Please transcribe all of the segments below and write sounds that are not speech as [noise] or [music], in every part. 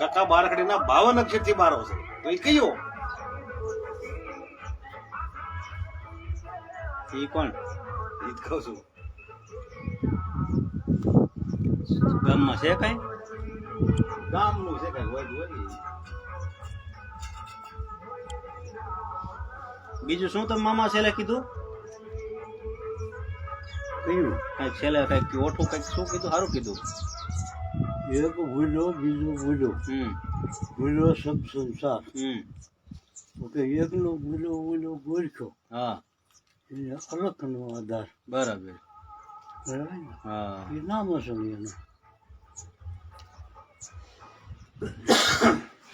કકા બારખડીના બાવન અક્ષરથી બારો છે તો એ કયો? એ કોણ? એ કહું છું. ગામમાં છે કઈ? ગામનું છે કઈ હોય હોય બીજું શું તમે મામા છેલ્લે કીધું? કયું? કંઈક છેલ્લે કંઈક ઓઠું કંઈક શું કીધું? સારું કીધું. એક ભૂલો બીજો ભૂલો. હમ. ભૂલો સબ સંસાર. કે એકલો ભૂલો ભૂલો ગોરખો. હા. એ અલખનો આધાર. બરાબર. બરાબર હા. એ નામ હશે એનું.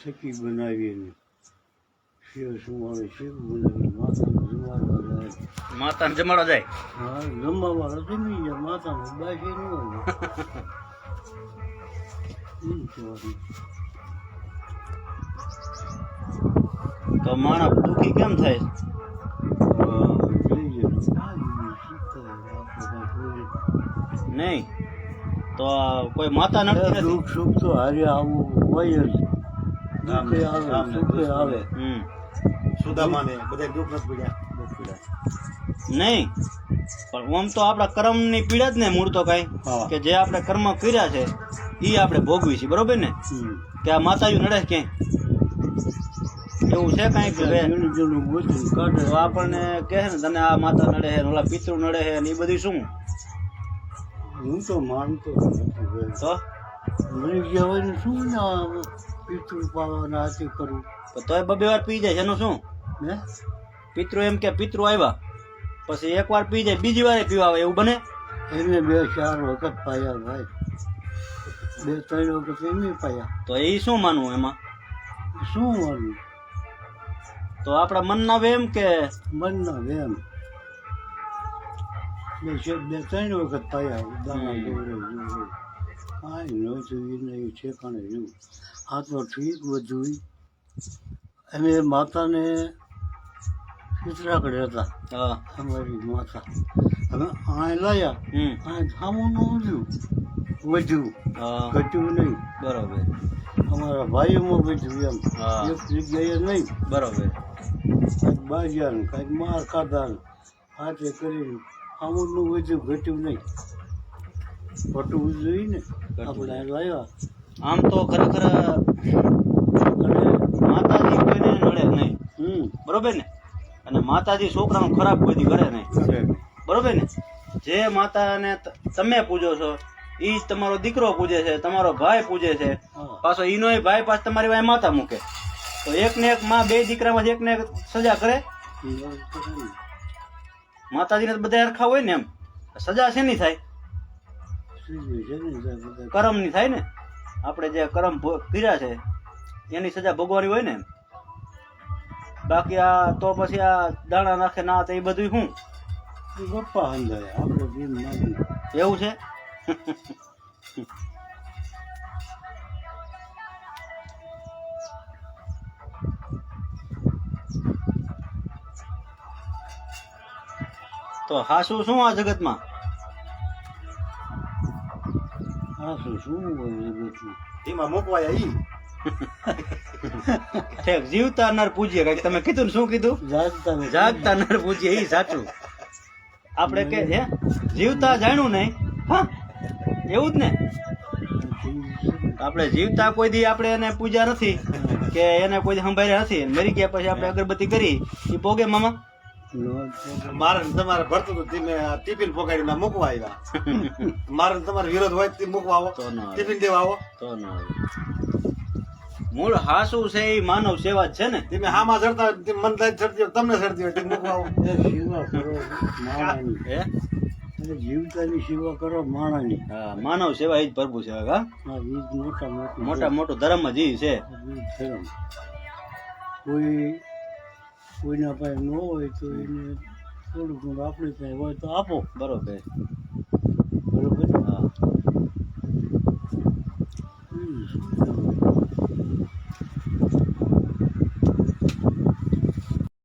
સખી બનાવી એની શિવ સુમારે શિવ બનાવી માતાને જમાડવા જાય. માતાને જમાડવા જાય? હા જમવા જમી જાય માતાને બાકી ન હોય [laughs] તો માણસ દુખી કેમ થાય? નહીં. તો કોઈ માતા નથી? દુઃખ સુખ તો હારે આવું હોય જ. દુઃખે આવે સુખે આવે. હમ. સુદામાને બધા દુઃખ નથી પડ્યા. દુઃખ પડ્યા નહીં પણ ઓમ તો આપણા કર્મની પીડા જ ને મૂળ તો કઈ કે જે આપણે કર્મ કર્યા છે એ આપણે ભોગવી છે બરોબર ને? કે આ માતાજી નડે ક્યાંય? એવું છે કઈ કે ભાઈ જેનું જેનું ગોતું કાઢે તો આપણને કહે છે ને તને આ માતા નડે છે ઓલા પિતૃ નડે છે ને એ બધી શું? હું તો માનતો તો? ગયા હોય શું ના પિતૃ પાવાના હાથી કરવું તો તોય બબે વાર પી જાય છે એનું શું? ને પિતૃ એમ કે પિતૃ આવ્યા. પછી એક વાર પી જાય બીજી વાર પીવા આવે એવું બને? એને બે ચાર વખત પાયા ભાઈ. બે ત્રણ વખત એને પાયા. તો એ શું માનવું એમાં? શું માનવું? તો આપણા મનના એમ કે મનના વેમ. બે બે ત્રણ વખત પાયા. દાણા જુએ કાંઈ ન જોયું નહીં ઠેકાણે રહ્યું. આ તો ઠીક બધું અમે માતાને ચિત્રાકડે હતા હા અમારી માતા હવે આય લાયા હમ આ ધામું ન વધ્યું વધ્યું હા ઘટ્યું નહીં બરાબર અમારા ભાઈઓમાં બધું એમ હા. એક જગ્યાએ નહીં બરાબર કાંઈક બાજ્યા ને કાંઈક માર ખાધા ને હાથે કરીને આમનું વધ્યું ઘટ્યું નહીં ઘટવું જોઈએ ને આપણે અહીં લાવ્યા આમ તો ખરેખર અને માતાજી કોઈને નડે નહીં બરોબર ને અને માતાજી છોકરાનું ખરાબ કોઈ દી કરે નહીં. બરોબર ને? જે માતાને તમે પૂજો છો એ જ તમારો દીકરો પૂજે છે તમારો ભાઈ પૂજે છે. પાછો ઈનો ભાઈ પાછ તમારી વાય માતા મૂકે. તો એક ને એક માં બે દીકરામાં એક ને એક સજા કરે. માતાજીને બધા હરખા હોય ને એમ. સજા છે નહીં થાય? કરમ કરમની થાય ને? આપણે જે કરમ કર્યા છે એની સજા ભોગવાની હોય ને એમ. બાકી આ તો પછી આ દાણા નાખે ના તો એ બધું શું ગપ્પા હંધાય આપણે બીમ નાખી એવું છે? તો હાસુ શું આ જગતમાં? આ શું શું હોય એમાં મૂકવાયા ઈ? જીવતા નર પૂજીએ કંઈક તમે કીધું ને શું કીધું? જાગતા. જાગતા નર પૂજીએ એ સાચું. આપણે કે હે જીવતા જાણ્યું નહીં. હા એવું જ ને? આપણે જીવતા કોઈ દી આપણે એને પૂજા નથી કે એને કોઈ સંભાળ્યા નથી. મરી ગયા પછી આપણે અગરબત્તી કરી એ પોગે મામા? મારે ને તમારે ભરતું હતું આ ટિફિન પોગાડીને મૂકવા આવ્યા. મારે ને તમારે વિરોધ હોય તો મૂકવા આવો. ટિફિન દેવા આવો. તો ન. મૂળ હાસુ છે એ માનવ સેવા છે ને? તમે હામાં ચડતા મન થાય ચડતી હોય તમને ચડતી હોય સેવા જીવતાની સેવા કરો માણાની. હા માનવ સેવા એ જ પ્રભુ છે હા? આ ઈ મોટા મોટું મોટા મોટું ધર્મ જ છે. કોઈ કોઈના પાસે ન હોય તો એને થોડું ઘણું આપણી પાસે હોય તો આપો. બરોબર.